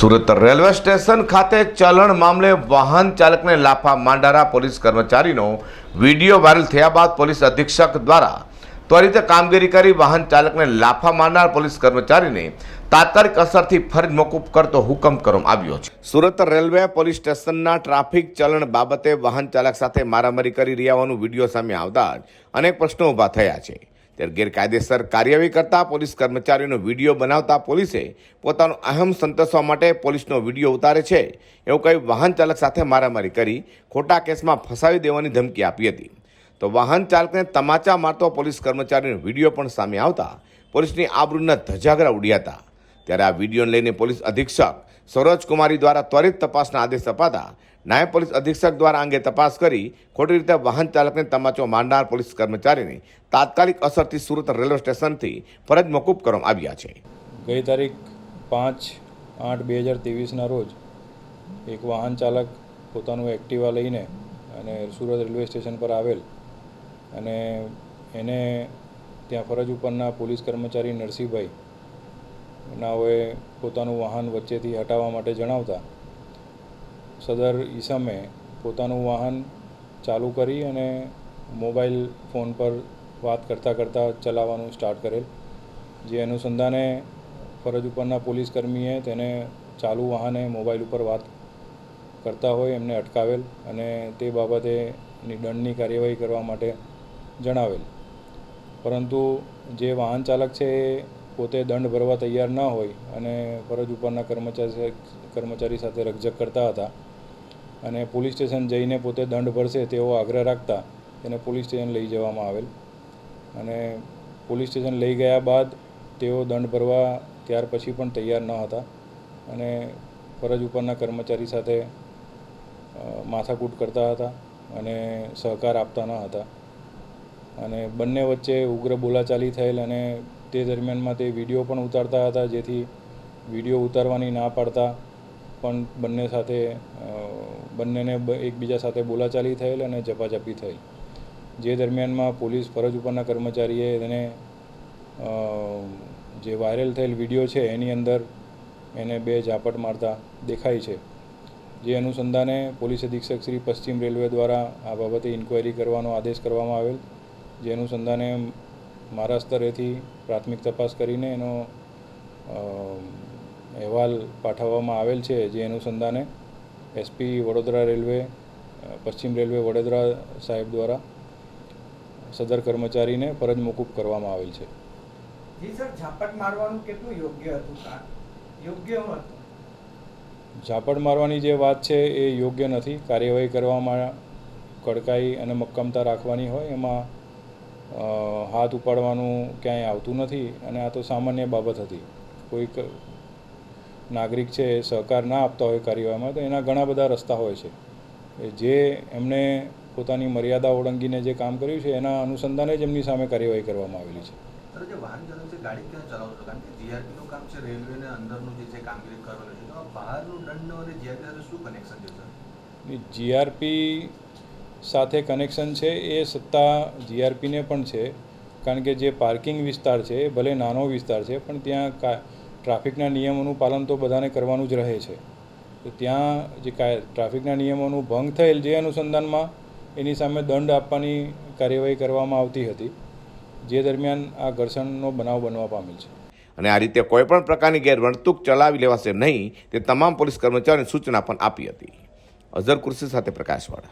Surat railway station ખાતે ચલણ મામલે વાહન ચાલકને લાફા માંડારા પોલીસ કર્મચારીનો વીડિયો વાયરલ થયા બાદ પોલીસ અધિક્ષક દ્વારા ત્વરિત કામગીરી કરી વાહન ચાલકને લાફા માંડનાર પોલીસ કર્મચારીને તાત્કાલિક અસરથી ફરજ મોકૂફ કરતો હુકમ કરવામાં આવ્યો છે. સુરત રેલવે પોલીસ સ્ટેશનના ટ્રાફિક ચલણ બાબતે વાહન ચાલક સાથે મારામારી કરી રહ્યા હોવાનું વીડિયો સામે આવતા જ અનેક પ્રશ્નો ઊભા થયા છે. ત્યારે ગેરકાયદેસર કાર્યવાહી કરતા પોલીસ કર્મચારીનો વીડિયો બનાવતા પોલીસે પોતાનો અહમ સંતોષવા માટે પોલીસનો વીડિયો ઉતારે છે. એવું કહી વાહન ચાલક સાથે મારામારી કરી ખોટા કેસમાં ફસાવી દેવાની ધમકી આપી હતી. તો વાહન ચાલકને તમાચા મારતો પોલીસ કર્મચારીનો વીડિયો પણ સામે આવતા પોલીસની આબરૂના ધજાગરા ઉડ્યા હતા. ત્યારે આ વિડીયોને લઈને પોલીસ અધિક્ષક સરોજકુમારી દ્વારા ત્વરિત તપાસના આદેશ અપાતા નાયબ પોલીસ અધિક્ષક દ્વારા અંગે તપાસ કરી ખોટી રીતે વાહન ચાલકને તમાચો મારનાર પોલીસ કર્મચારીને તાત્કાલિક અસરથી સુરત રેલવે સ્ટેશનથી ફરજ મોકૂફ કરવામાં આવ્યા છે. ગઈ તારીખ પાંચ આઠ બે હજાર ત્રેવીસના રોજ એક વાહન ચાલક પોતાનું એક્ટિવા લઈને અને સુરત રેલવે સ્ટેશન પર આવેલ અને એને ત્યાં ફરજ ઉપરના પોલીસ કર્મચારી નરસિંહભાઈ નાઓએ પોતાનું વાહન વચ્ચેથી હટાવવા માટે જણાવતા, સદર ઈસમે પોતાનું વાહન ચાલુ કરી અને મોબાઈલ ફોન પર વાત કરતાં કરતાં ચલાવવાનું સ્ટાર્ટ કરેલ. જે અનુસંધાને ફરજ ઉપરના પોલીસ કર્મીએ તેને ચાલુ વાહને મોબાઈલ ઉપર વાત કરતા હોય એમને અટકાવેલ અને તે બાબતે દંડની કાર્યવાહી કરવા માટે જણાવેલ. પરંતુ જે વાહન ચાલક છે એ પોતે દંડ ભરવા તૈયાર ન હોય અને ફરજ ઉપરના કર્મચારી કર્મચારી સાથે રકઝક કરતા હતા અને પોલીસ સ્ટેશન જઈને પોતે દંડ ભરશે તેવો આગ્રહ રાખતા તેને પોલીસ સ્ટેશન લઈ જવામાં આવેલ. અને પોલીસ સ્ટેશન લઈ ગયા બાદ તેઓ દંડ ભરવા ત્યાર પછી પણ તૈયાર ન હતા અને ફરજ ઉપરના કર્મચારી સાથે માથાકૂટ કરતા હતા અને સહકાર આપતા ન હતા. અને બંને વચ્ચે ઉગ્ર બોલાચાલી થયેલ અને તે દરમિયાનમાં તે વીડિયો પણ ઉતારતા હતા, જેથી વીડિયો ઉતારવાની ના પાડતા પણ બંને સાથે બંનેને એકબીજા સાથે બોલાચાલી થયેલ અને ઝપાઝપી થઈ જે દરમિયાનમાં પોલીસ ફરજ ઉપરના કર્મચારીએ એને જે વાયરલ થયેલ વીડિયો છે એની અંદર એને બે ઝાપટ મારતા દેખાય છે. જે અનુસંધાને પોલીસ અધિક્ષક શ્રી પશ્ચિમ રેલવે દ્વારા આ બાબતે ઇન્ક્વાયરી કરવાનો આદેશ કરવામાં આવેલ. જે અનુસંધાને મારા સ્તરેથી પ્રાથમિક તપાસ કરીને એનો અહેવાલ પાઠવવામાં આવેલ છે જે અનુસંધાને એસપી વડોદરા રેલવે પશ્ચિમ રેલવે વડોદરા સાહેબ દ્વારા સદર કર્મચારીને ફરજ મોકૂફ કરવામાં આવેલ છે. જી સર ઝાપટ મારવાનું કેટલું યોગ્ય હતું? યોગ્ય હતું? ઝાપડ મારવાની જે વાત છે એ યોગ્ય નથી. કાર્યવાહી કરવામાં કડકાઈ અને મક્કમતા રાખવાની હોય એમાં હાથ ઉપાડવાનું ક્યાંય આવતું નથી અને આ તો સામાન્ય બાબત હતી. કોઈક નાગરિક છે એ સહકાર ના આપતા હોય કાર્યવાહીમાં તો એના ઘણા બધા રસ્તા હોય છે. જે એમણે પોતાની મર્યાદા ઓળંગીને જે કામ કર્યું છે એના અનુસંધાને જ એમની સામે કાર્યવાહી કરવામાં આવેલી છે. જે વાહન ચાલક છે ગાડી ક્યાં ચલાવો છો? કારણ કે જીઆરપી કામ છે રેલવે અંદરનું જે છે કામગીરી કરવાનું છે. તો બહારનું દંડ અને જીઆરપી સાથે શું કનેક્શન છે સર? જીઆરપી સાથે કનેક્શન છે, એ સત્તા જીઆરપીને પણ છે. કારણ કે જે પાર્કિંગ વિસ્તાર છે, એ ભલે નાનો વિસ્તાર છે, પણ ત્યાં ટ્રાફિકના નિયમોનું પાલન તો બધાને કરવાનું જ રહે છે. તો ત્યાં જે ટ્રાફિકના નિયમોનું ભંગ થયેલ જે અનુસંધાનમાં, એની સામે દંડ આપવાની કાર્યવાહી કરવામાં આવતી હતી. જે દરમિયાન આ ઘર્ષણનો બનાવ બનવા પામેલ છે. અને આ રીતે કોઈ પણ પ્રકારની ગેરવર્તણૂક ચલાવી લેવાશે નહીં, તે તમામ પોલીસ કર્મચારીઓને સૂચના પણ આપી હતી. અઝર કુર્સી સાથે પ્રકાશવાળા.